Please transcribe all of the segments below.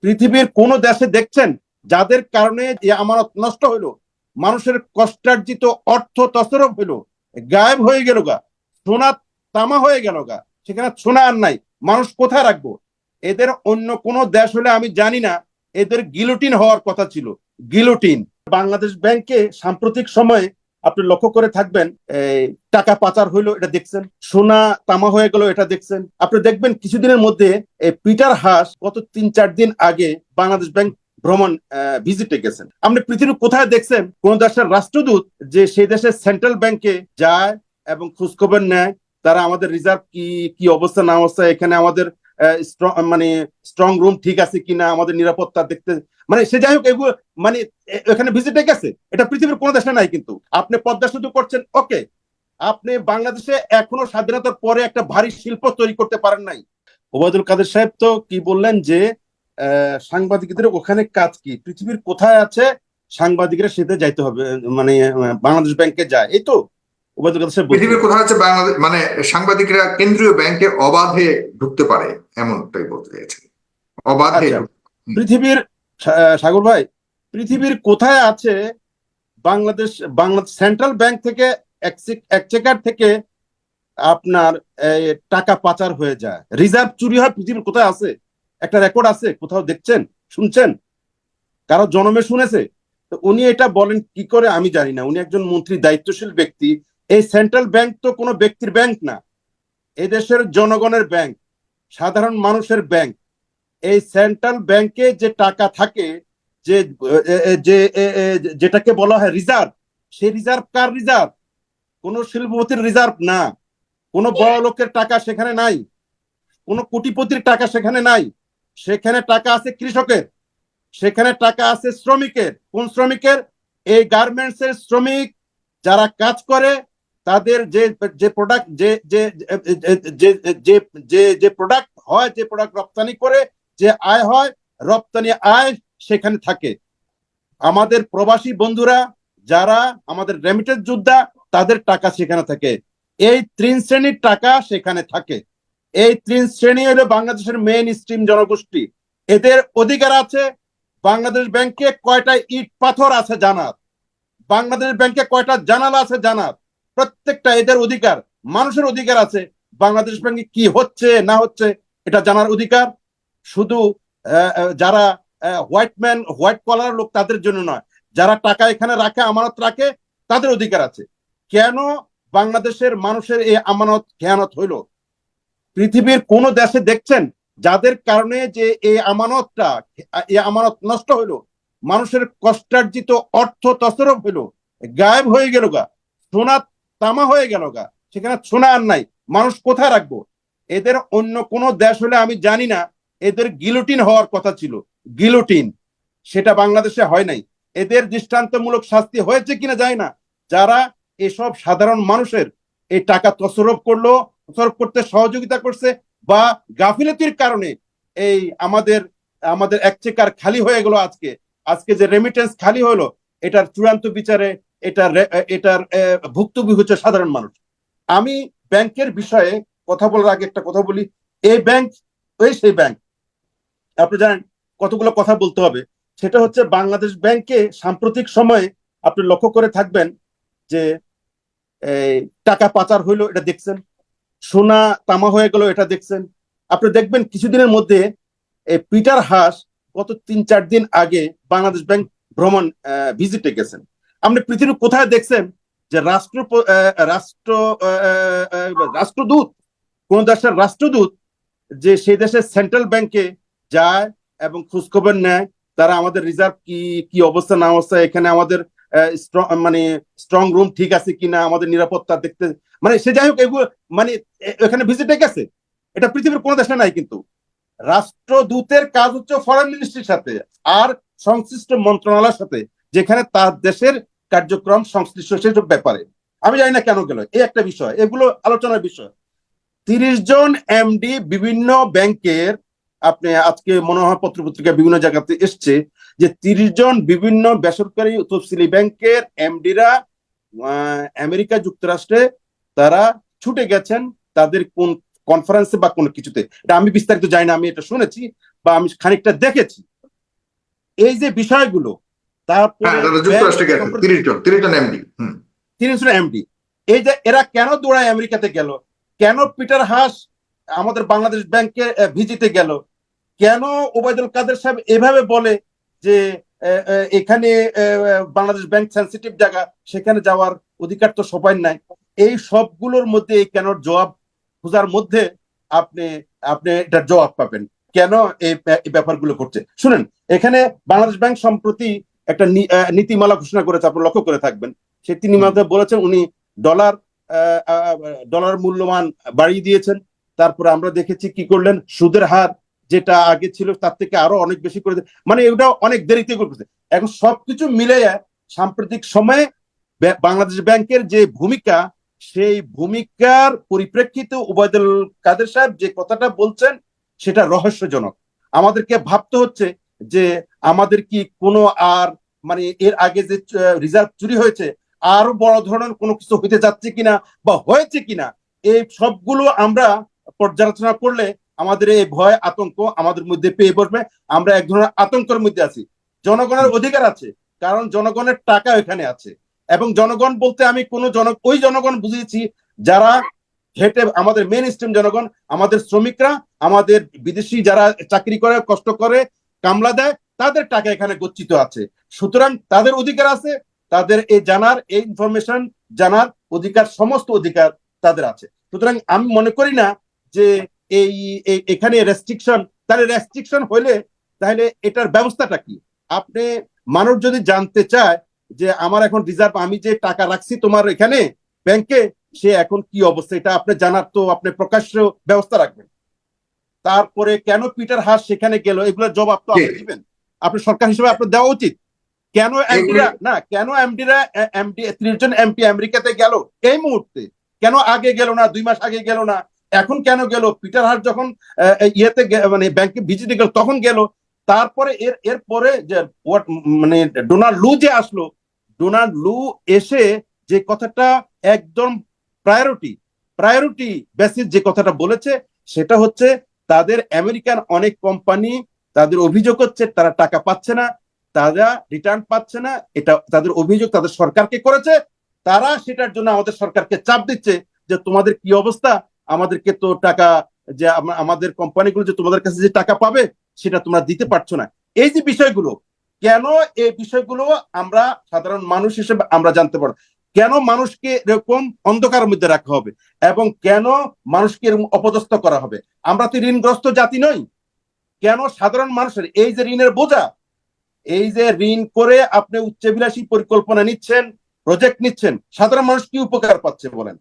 পৃথিবীর কোন দেশে দেখছেন যাদের কারণে যে আমানত নষ্ট হইল? মানুষের কষ্টার্জিত অর্থ তসরফ হইল। গায়েব হয়ে গেল গা। সোনা তামা হয়ে গেল গা। সেখানে সোনা আর নাই। মানুষ কোথায় রাখব? এদের অন্য কোন দেশ হলে আমি জানি না। এদের গিলোটিন হওয়ার কথা ছিল। গিলোটিন। বাংলাদেশ ব্যাংকে সাম্প্রতিক সময়ে আপনি লক্ষ্য করে থাকবেন টাকা পাচার হইল, এটা দেখছেন। সোনা তামা হয়ে গেল, এটা দেখছেন। আপনি দেখবেন কিছুদিনের মধ্যে পিটার হাস গত তিন চার দিন আগে বাংলাদেশ ব্যাংক ভ্রমণ ভিজিটে গেছেন। আপনি পৃথিবীর কোথায় দেখছেন? কোন দেশের রাষ্ট্রদূত যে সেই দেশের সেন্ট্রাল ব্যাংকে যায় এবং খোঁজখবর নেয়, তারা আমাদের রিজার্ভ কি কি অবস্থা না অবস্থা, এখানে আমাদের মানে স্ট্রং রুম ঠিক আছে কিনা, আমাদের নিরাপত্তা দেখতে মানে সে যাই হোক এগুলো মানে এখানে ভিজিটে গেছে। এটা পৃথিবীর কোনো দেশে নাই কিন্তু। আপনি পদ্মা সেতু করছেন ওকে আপনি বাংলাদেশে এখনও স্বাধীনতার পরে একটা ভারী শিল্প তৈরি করতে পারেন নাই। ওবায়দুল কাদের সাহেব তো কি বললেন যে সাংবাদিকদের ওখানে কাজ কি? পৃথিবীর কোথায় আছে সাংবাদিকরা সেতে যাইতে হবে মানে বাংলাদেশ ব্যাংকে যায়। এই তো। ওবায়দুল কাদের সাহেব পৃথিবীর কোথাও হচ্ছে বাংলাদেশ মানে সাংবাদিকরা কেন্দ্রীয় ব্যাংকে অবাধে ঢুকতে পারে এমনটাই বলতে চাইছেন অবাধে আচ্ছা। পৃথিবীর সাগর ভাই পৃথিবীর কোথায় আছে বাংলাদেশ বাংলাদেশ সেন্ট্রাল ব্যাংক থেকে একচেকার থেকে আপনার টাকা পাচার হয়ে যায়? রিজার্ভ চুরি হয় পৃথিবীর কোথায় আছে? একটা রেকর্ড আছে কোথাও দেখছেন? শুনছেন? কারও জনমে শুনেছে? তো উনি এটা বলেন কি করে আমি জানি না। উনি একজন মন্ত্রী দায়িত্বশীল ব্যক্তি এই সেন্ট্রাল ব্যাংক তো কোনো ব্যক্তির ব্যাংক না। এই দেশের জনগণের ব্যাংক সাধারণ মানুষের ব্যাংক এই সেন্ট্রাল ব্যাংকে যে টাকা থাকে, যে যেটাকে বলা হয় রিজার্ভ সেই রিজার্ভ কার রিজার্ভ কোন শিল্পপতির রিজার্ভ না। কোন বড় লোকের টাকা সেখানে নাই। কোন কোটিপতির টাকা সেখানে নাই। সেখানে টাকা আছে কৃষকের। সেখানে টাকা আছে শ্রমিকের। কোন শ্রমিকের? এই গার্মেন্টস এর শ্রমিক যারা কাজ করে তাদের যে যে প্রোডাক্ট যে যে যে যে প্রোডাক্ট হয়, যে প্রোডাক্ট রপ্তানি করে, যে আয় হয়, রপ্তানি আয় সেখানে থাকে। আমাদের প্রবাসী বন্ধুরা, যারা আমাদের রেমিটেন্স যোদ্ধা, তাদের টাকা সেখানে থাকে। এই তিন শ্রেণির টাকা সেখানে থাকে। এই তিন শ্রেণি হলো বাংলাদেশের মেইন স্ট্রিম জনগোষ্ঠী। এদের অধিকার আছে, বাংলাদেশ ব্যাংকে কয়টা ইট পাথর আছে জানার। বাংলাদেশ ব্যাংকে কয়টা জানালা আছে জানার। প্রত্যেকটা এদের অধিকার, মানুষের অধিকার আছে। বাংলাদেশ ব্যাংকে কি হচ্ছে, না হচ্ছে, এটা জানার অধিকার। শুধু যারা হোয়াইট ম্যান হোয়াইট কলার লোক তাদের জন্য নয়। যারা টাকা এখানে রাখে, আমানত রাখে, তাদের অধিকার আছে। কেন বাংলাদেশের মানুষের এই আমানত, খেয়ানত হইল? পৃথিবীর কোন দেশে দেখছেন, যাদের কারণে যে এই আমানতটা এই আমানত নষ্ট হইল? মানুষের কষ্টার্জিত অর্থ তসরফ হইল। গায়েব হয়ে গেল গা। সোনা তামা হয়ে গেল গা। সেখানে সোনা আর নাই। মানুষ কোথায় রাখব? এদের অন্য কোন দেশ হলে আমি জানি না, এদের গিলোটিন হওয়ার কথা ছিল। গিলোটিন, সেটা বাংলাদেশে হয় নাই। এদের দৃষ্টান্তমূলক শাস্তি হয়েছে কিনা যায় না। যারা এসব সাধারণ মানুষের এই টাকা তসরফ করল তসরফ করতে সহযোগিতা করছে বা গাফিলতির কারণে এই আমাদের আমাদের একচেকার খালি হয়ে গেল আজকে। আজকে যে রেমিটেন্স খালি হলো, এটার চূড়ান্ত বিচারে এটার এটার ভুক্তভোগী হচ্ছে সাধারণ মানুষ। আমি ব্যাংকের বিষয়ে কথা বলার আগে একটা কথা বলি। এই ব্যাংক ওই সেই ব্যাংক। আপনি জানেন, কতগুলো কথা বলতে হবে। সেটা হচ্ছে বাংলাদেশ ব্যাংকে সাম্প্রতিক সময়ে আপনি লক্ষ্য করে থাকবেন যে টাকা পাচার হইল, এটা দেখছেন। সোনা তামা হয়ে গেল, এটা দেখছেন। আপনি দেখবেন কিছুদিনের মধ্যে পিটার হাস গত তিন চার দিন আগে বাংলাদেশ ব্যাংক ভ্রমণ ভিজিটে গেছেন। আপনি পৃথিবীর কোথায় দেখছেন? যে রাষ্ট্র রাষ্ট্র রাষ্ট্রদূত, কোন দেশের রাষ্ট্রদূত যে সেই দেশের সেন্ট্রাল ব্যাংকে যায় এবং খোঁজখবর নেয়, তারা আমাদের রিজার্ভ কি কি অবস্থা না অবস্থা, এখানে আমাদের মানে স্ট্রং রুম ঠিক আছে কিনা, আমাদের নিরাপত্তা দেখতে মানে সে যাই হোক, এগুলো মানে এখানে ভিজিটে গেছে। এটা পৃথিবীর কোনো দেশে নাই কিন্তু। রাষ্ট্রদূতের কাজ হচ্ছে ফরেন মিনিস্ট্রির সাথে আর সংশ্লিষ্ট মন্ত্রণালয়ের সাথে। যেখানে তার দেশের কার্যক্রম সংশ্লিষ্ট সেসব ব্যাপারে। আমি জানি না কেন গেল, এই একটা বিষয়, এগুলো আলোচনার বিষয়। তিরিশ জন এমডি বিভিন্ন ব্যাংকের, আপনি আজকে মনে হয় পত্রপত্রিকা বিভিন্ন জায়গাতে এসছে যে তিরিশ জন বিভিন্ন বেসরকারি তফসিলি ব্যাংকের এমডিরা আমেরিকা যুক্তরাষ্ট্রে তারা ছুটে গেছেন তাদের কোন কনফারেন্সে বা কোনো কিছুতে। এটা আমি বিস্তারিত জানি না, আমি এটা শুনেছি বা আমি খানিকটা দেখেছি। এই যে বিষয়গুলো তারপরে হ্যাঁ যুক্তরাষ্ট্রে গেছেন তিরিশ জন তিরিশ জন এমডি হুম। তিরিশ এমডি এই যে এরা কেন দৌড়ায় আমেরিকাতে গেল? কেন পিটার হাস আমাদের বাংলাদেশ ব্যাংকে ভিজিটে গেল? কেন ওবায়দুল কাদের সাহেব এভাবে বলে যে এখানে বাংলাদেশ ব্যাংক সেন্সিটিভ জায়গা সেখানে যাওয়ার অধিকার তো সবাই নাই? এই সবগুলোর মধ্যে এই কেন জবাব খোঁজার মধ্যে আপনি আপনি এটার জবাব পাবেন। কেন এই এই ব্যাপারগুলো করছে শুনেন এখানে বাংলাদেশ ব্যাংক সম্প্রতি একটা নীতিমালা ঘোষণা করেছে আপনি লক্ষ্য করে থাকবেন। সে তিনি মাধ্যমে বলেছেন, উনি ডলার ডলার মূল্যমান বাড়িয়ে দিয়েছেন। তারপরে আমরা দেখেছি কি করলেন? সুদের হার যেটা আগে ছিল, তার থেকে আরও অনেক বেশি করে মানে এটা অনেক দেরিতে করতেছে এখন সবকিছু মিলে সাম্প্রতিক সময়ে বাংলাদেশ ব্যাংকের যে ভূমিকা, সেই ভূমিকার পরিপ্রেক্ষিতে উবায়দুল কাদের সাহেব যে কথাটা বলছেন, সেটা রহস্যজনক। আমাদেরকে ভাবতে হচ্ছে যে আমাদের কি কোনো আর মানে এর আগে যে রিজার্ভ চুরি হয়েছে, আরও বড় ধরনের কোনো কিছু হইতে যাচ্ছে কিনা বা হয়েছে কিনা, এই সবগুলো আমরা পর্যালোচনা করলে আমাদের এই ভয়, আতঙ্ক আমাদের মধ্যে পেয়ে বসবে। আমরা এক ধরনের আতঙ্কের মধ্যে আছি। জনগণের অধিকার আছে, কারণ জনগণের টাকা এখানে আছে। এবং জনগণ বলতে আমি কোন জন, ওই জনগণ বুঝিয়েছি যারা হেঁটে আমাদের মেন স্ট্রিম জনগণ, আমাদের শ্রমিকরা, আমাদের বিদেশি যারা চাকরি করে, কষ্ট করে, কামলা দেয় তাদের টাকা এখানে গচ্ছিত আছে। সুতরাং তাদের অধিকার আছে তাদের এই জানার এই ইনফরমেশন জানার অধিকার সমস্ত অধিকার তাদের আছে। সুতরাং আমি মনে করি না যে এই এখানে রেস্ট্রিকশন তাহলে রেস্ট্রিকশন হলে তাহলে এটার ব্যবস্থাটা কি? আপনি মানুষ যদি জানতে চায় যে আমার এখন রিজার্ভ আমি যে টাকা রাখছি তোমার এখানে ব্যাংকে সে এখন কি অবস্থা? এটা আপনি জানার তো আপনি প্রকাশ্য ব্যবস্থা রাখবেন। তারপরে কেন পিটার হাস সেখানে গেল? এগুলোর জবাব তো আপনি। দিবেন। আপনি সরকার হিসেবে আপনার দেওয়া উচিত। কেন এমডিরা না কেন এমডিরা এমডি ত্রিশ জন এমপি আমেরিকাতে গেল? এই মুহূর্তে। কেন আগে গেল না? দুই মাস আগে গেল না? এখন কেন গেল? পিটার হার যখন ইয়েতে মানে ব্যাংকে ভিজিটে গেল তখন গেল। তারপরে এর এরপরে যে মানে ডোনাল্ড লু যে আসলো ডোনাল্ড লু এসে যে কথাটা একদম প্রায়োরিটি প্রায়োরিটি বেসিস যে কথাটা বলেছে সেটা হচ্ছে তাদের আমেরিকান অনেক কোম্পানি তাদের অভিযোগ হচ্ছে তারা টাকা পাচ্ছে না, তারা রিটার্ন পাচ্ছে না, এটা তাদের অভিযোগ তাদের সরকারকে করেছে, তারা সেটার জন্য আমাদের সরকারকে চাপ দিচ্ছে যে তোমাদের কি অবস্থা, আমাদেরকে তো টাকা যে আম- আমাদের কোম্পানিগুলো যে তোমাদের কাছে যে টাকা পাবে, সেটা তোমরা দিতে পারছ না। এই যে বিষয়গুলো, কেন এই বিষয়গুলো আমরা সাধারণ মানুষ হিসেবে আমরা জানতে পারব? কেন মানুষকে এরকম অন্ধকারের মধ্যে রাখা হবে? এবং কেন মানুষকে এরকম অপদস্থ করা হবে? আমরা তো ঋণগ্রস্ত জাতি নই। কেন সাধারণ মানুষের? এই যে ঋণের বোঝা এই যে ঋণ করে আপনি উচ্চাভিলাষী পরিকল্পনা নিচ্ছেন প্রজেক্ট নিচ্ছেন সাধারণ মানুষ কি উপকার পাচ্ছে বলেন?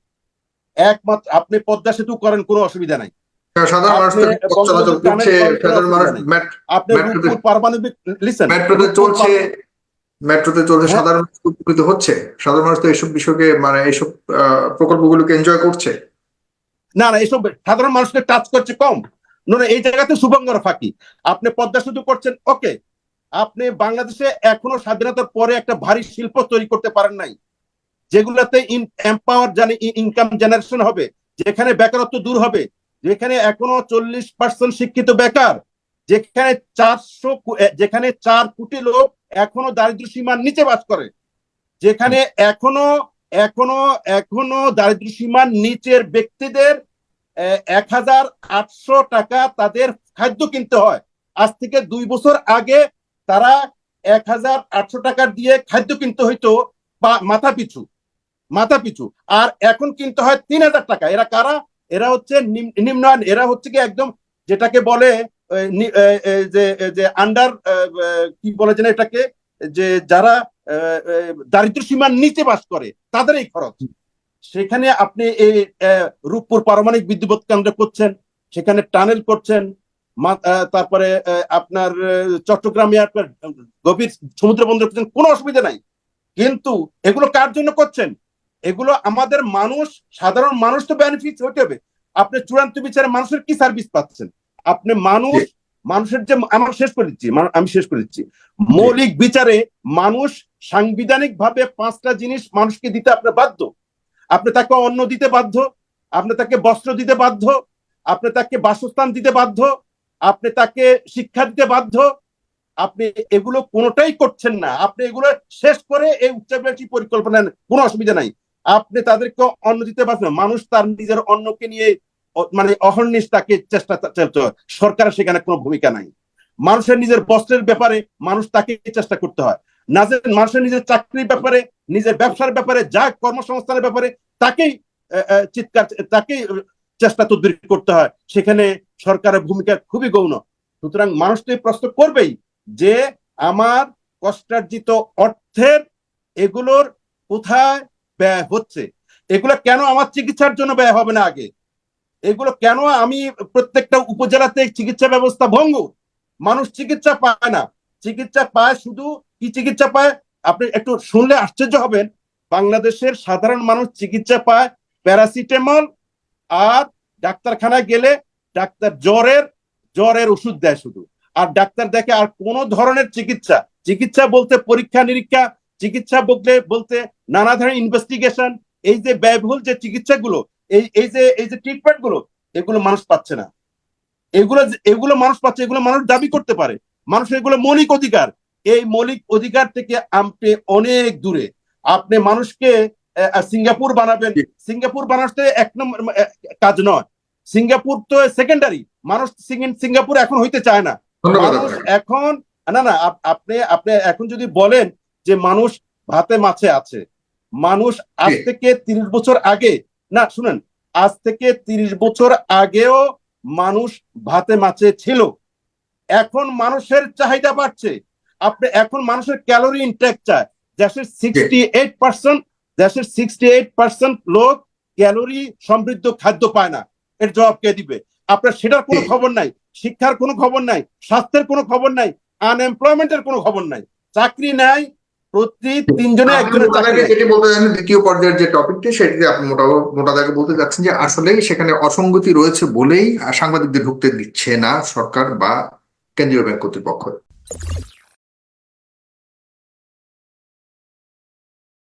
একমাত্র আপনি পদ্মা সেতু করেন কোনো অসুবিধা নাই। মেট্রোতে- চলছে। সাধারণ উপকৃত হচ্ছে। সাধারণ মানুষ তো এইসব বিষয়কে মানে এইসব প্রকল্পগুলোকে এনজয় করছে। না না সাধারণ মানুষকে টাচ করছে কম। না এই জায়গাতে শুভঙ্কর ফাঁকি। আপনি পদ্মা সেতু করছেন ওকে আপনি বাংলাদেশে এখনও স্বাধীনতার পরে একটা ভারী শিল্প তৈরি করতে পারেন নাই, যেগুলোতে এম্পাওয়ার জানে ইনকাম জেনারেশন হবে, যেখানে বেকারত্ব দূর হবে, যেখানে এখনও চল্লিশ পার্সেন্ট শিক্ষিত বেকার, যেখানে চারশো যেখানে চার কোটি লোক এখনও দারিদ্র সীমার নিচে বাস করে, যেখানে এখনও এখনও এখনও দারিদ্র সীমার নিচের ব্যক্তিদের এক হাজার আটশো টাকা তাদের খাদ্য কিনতে হয়। আজ থেকে দুই বছর আগে তারা এক হাজার আটশো টাকা দিয়ে খাদ্য কিনতে হইতো বা মাথা পিছু মাথা পিছু। আর এখন কিনতে হয় তিন হাজার টাকা। এরা কারা? এরা হচ্ছে নিম- নিম্নায়ন এরা হচ্ছে কি একদম যেটাকে বলে যে আন্ডার কি বলে যেন এটাকে? যে যারা দারিদ্র সীমার নিচে বাস করে তাদের এই খরচ। সেখানে আপনি এই রূপপুর পারমাণবিক বিদ্যুৎ কেন্দ্র করছেন সেখানে টানেল করছেন তারপরে আপনার চট্টগ্রামে আপনার গভীর সমুদ্র বন্দর করছেন কোনো অসুবিধা নাই। কিন্তু এগুলো কার জন্য করছেন? এগুলো আমাদের মানুষ সাধারণ মানুষ তো বেনিফিট হতে হবে। আপনি চূড়ান্ত বিচারে মানুষের কি সার্ভিস পাচ্ছেন? আপনি মানুষ মানুষের যে আমার শেষ করে দিচ্ছি আমি শেষ করে দিচ্ছি। মৌলিক বিচারে মানুষ সাংবিধানিক ভাবে পাঁচটা জিনিস মানুষকে দিতে আপনার বাধ্য। আপনি তাকে অন্ন দিতে বাধ্য, আপনি তাকে বস্ত্র দিতে বাধ্য, আপনি তাকে বাসস্থান দিতে বাধ্য, আপনি তাকে শিক্ষা দিতে বাধ্য, আপনি এগুলো কোনোটাই করছেন না। আপনি এগুলো শেষ করে এই উচ্চাভিলাষী পরিকল্পনা কোনো অসুবিধা নাই। আপনি তাদেরকে অন্ন দিতে পারছেন মানুষ তার নিজের অন্নকে নিয়ে মানে অহর্নিশ তাকে চেষ্টা সরকারের সেখানে কোনো ভূমিকা নাই। মানুষের নিজের বস্ত্রের ব্যাপারে মানুষ তাকে চেষ্টা করতে হয়। নাজের মানুষের নিজের চাকরির ব্যাপারে নিজের ব্যবসার ব্যাপারে, যা কর্মসংস্থানের ব্যাপারে, তাকেই চিৎকার, তাকেই চেষ্টা তদবির করতে হয়। সেখানে সরকারের ভূমিকা খুবই গৌণ। সুতরাং মানুষ তো প্রশ্ন করবেই যে আমার কষ্টার্জিত অর্থের এগুলোর কোথায় ব্যয় হচ্ছে? এগুলো কেন আমার চিকিৎসার জন্য ব্যয় হবে না আগে? এগুলো কেন আমি প্রত্যেকটা উপজেলাতে চিকিৎসা ব্যবস্থা ভঙ্গ মানুষ চিকিৎসা পায় না। চিকিৎসা পায় শুধু, কি চিকিৎসা পায়? আপনি একটু শুনলে আশ্চর্য হবেন। বাংলাদেশের সাধারণ মানুষ চিকিৎসা পায়, প্যারাসিটামল আর ডাক্তারখানায় গেলে ডাক্তার জ্বরের জ্বরের ওষুধ দেয় শুধু। আর ডাক্তার দেখে আর কোন ধরনের চিকিৎসা চিকিৎসা বলতে পরীক্ষা, নিরীক্ষা, চিকিৎসা বলতে বলতে নানা ধরনের ইনভেস্টিগেশন এই যে ব্যয়বহুল যে চিকিৎসাগুলো, এই এই যে এই যে ট্রিটমেন্টগুলো এগুলো মানুষ পাচ্ছে না। এগুলো এগুলো মানুষ পাচ্ছে, এগুলো মানুষ দাবি করতে পারে। মানুষের এগুলো মৌলিক অধিকার। এই মৌলিক অধিকার থেকে আপনি অনেক দূরে। আপনি মানুষকে সিঙ্গাপুর বানাবেন। সিঙ্গাপুর বানাতে এক নম্বর কাজ নয়। সিঙ্গাপুর তো সেকেন্ডারি মানুষ সিঙ্গাপুর এখন হইতে চায় না। এখন না না আপনি আপনি এখন যদি বলেন যে মানুষ ভাতে মাছে আছে মানুষ আজ থেকে তিরিশ বছর আগে না শুনেন আজ থেকে তিরিশ বছর আগেও মানুষ ভাতে মাছে ছিল। এখন মানুষের চাহিদা বাড়ছে। আপনি এখন মানুষের ক্যালোরি ইনটেক চায়। দেশের সিক্সটি এইট পার্সেন্ট দেশের সিক্সটি এইট পার্সেন্ট লোক ক্যালোরি সমৃদ্ধ খাদ্য পায় না। এর জবাব কে দিবে? আপনার সেটার কোনো খবর নাই। শিক্ষার কোনো খবর নাই। স্বাস্থ্যের কোনো খবর নাই। আনএমপ্লয়মেন্টের কোনো খবর নাই। চাকরি নাই। প্রতি তিনজনে একজনের চাকরি যেটি বলতে চান দ্বিতীয় পর্যায়ের যে টপিকটি সেটিতে আপনি মোটা মোটা দাগে বলতে চাচ্ছেন যে আসলে সেখানে অসঙ্গতি রয়েছে বলেই সাংবাদিকদের ঢুকতে দিচ্ছে না সরকার বা কেন্দ্রীয় ব্যাংক কর্তৃপক্ষ।